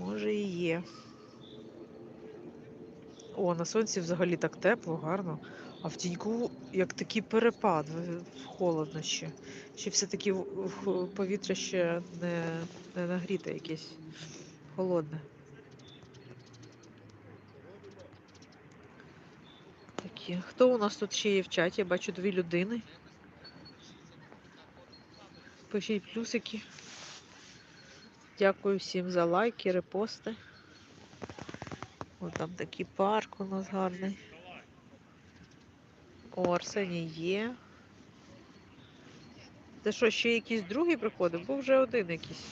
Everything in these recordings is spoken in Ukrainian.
Може і є. О, на сонці взагалі так тепло, гарно. А в тіньку як такий перепад, холодно ще. Ще все-таки повітря ще не, не нагріте якесь холодне. Такі. Хто у нас тут ще є в чаті? Я бачу дві людини. Пишіть плюсики. Дякую всім за лайки, репости. О, там такий парк у нас гарний. О, Арсеній є. Це що, ще якийсь другий приходив? Був вже один якийсь.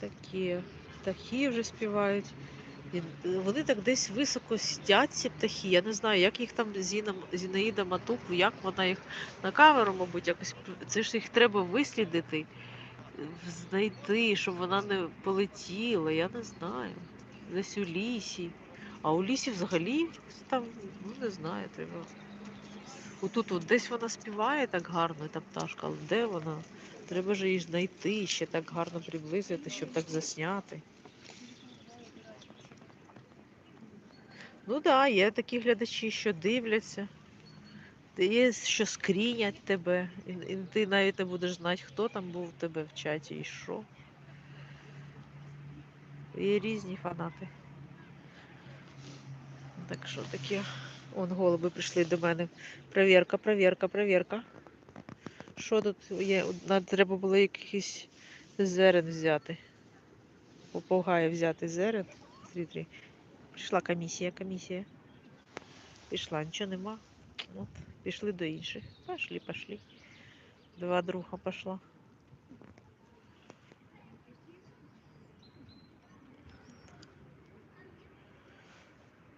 Такі птахи вже співають. Е, Вони так десь високо сидять, ці птахи. Я не знаю, як їх там Зіна, Зінаїда Матук, як вона їх на камеру, мабуть, якось. Це ж їх треба вислідити, е, знайти, щоб вона не полетіла, я не знаю. Десь у лісі. А у лісі взагалі там, ну не знаю, треба. Отут от десь вона співає так гарно, та пташка, але де вона? Треба ж її знайти, ще так гарно приблизити, щоб так засняти. Ну так, да, є такі глядачі, що дивляться, є, що скрінять тебе, і, і ти навіть не будеш знати, хто там був у тебе в чаті і що. Є різні фанати. Так що таке. Он голуби прийшли до мене. Провірка, провірка, провірка. Що тут є? Нам треба було якийсь зерен взяти. Попугая взяти зерен. Прийшла комісія, комісія. Пішла, нічого нема. От, пішли до інших. Пошли, пошли. Два друга пішла.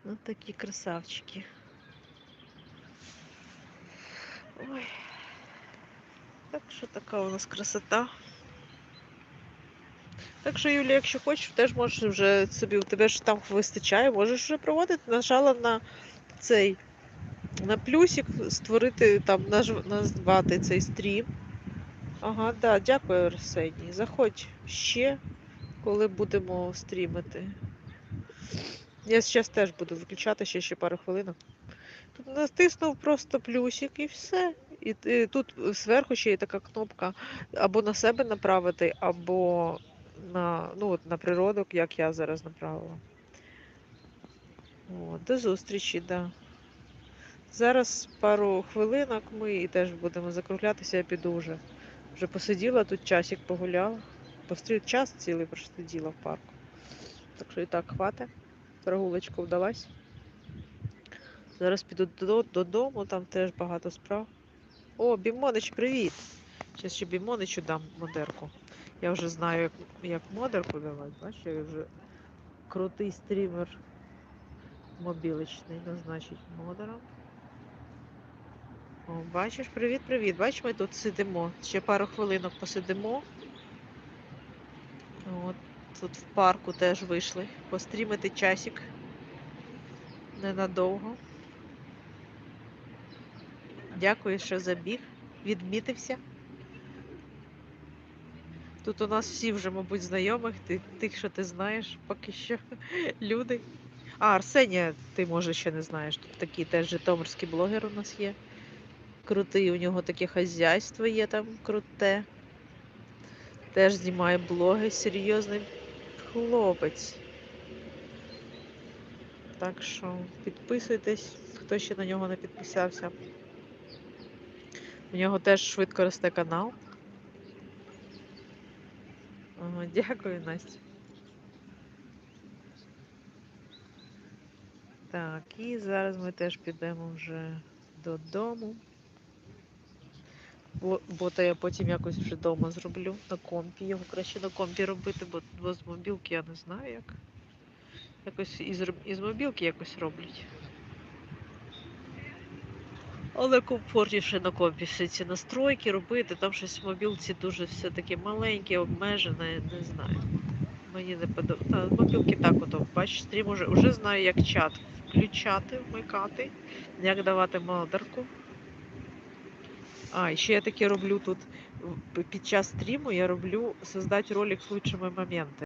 Вот такі красавчики. Ой. Так що така у нас красота. Так що, Юлія, якщо хочеш, теж можеш вже собі, у тебе ж там вистачає, можеш вже проводити. Нажала на цей на плюсик, створити там, назвати цей стрім. Ага, да, дякую, Арсеній. Заходь ще, коли будемо стрімити. Я зараз теж буду виключати ще, ще пару хвилинок. Тут натиснув просто плюсик і все. І, ти- тут зверху ще є така кнопка або на себе направити, або на, ну, от, на природу, як я зараз направила. О, до зустрічі, да. Зараз пару хвилинок ми і теж будемо закруглятися, я піду вже. Вже посиділа тут часик погуляла. Постріл час цілий просиділа в парку. Так що і так хватить. Прогулочка вдалась. Зараз піду додому, там теж багато справ. О, Бімонич, привіт! Зараз ще Бімоничу дам модерку. Я вже знаю, як, як модерку давати. Бачиш, я вже крутий стрімер мобіличний, назначить модером. О, бачиш, привіт-привіт. Бачиш, ми тут сидимо. Ще пару хвилинок посидимо. От, тут в парку теж вийшли. Пострімити часик. Ненадовго. Дякую, що забіг. Відмітився. Тут у нас всі вже, мабуть, знайомих, ти, тих, що ти знаєш, поки що люди. А, Арсенія, ти може ще не знаєш. Тут такий теж житомирський блогер у нас є. Крутий, у нього таке хазяйство є там круте. Теж знімає блоги, серйозний хлопець. Так що підписуйтесь, хто ще на нього не підписався. У нього теж швидко росте канал. Дякую, Настя. Так, і зараз ми теж підемо вже додому. Бо, бо то я потім якось вже вдома зроблю на компі. Його краще на компі робити, бо, бо з мобілки я не знаю як. Якось із, із мобілки якось роблять. Але комфортніше на компі всі ці настройки робити. Там щось в мобілці дуже все таке маленьке, обмежене, не знаю. Мені не подобається. Мобілки так ото, бачиш, стрім уже, уже знаю, як чат включати, вмикати, як давати модерку. А, ще я таке роблю тут під час стріму, я роблю создати ролик з лучшими моментами.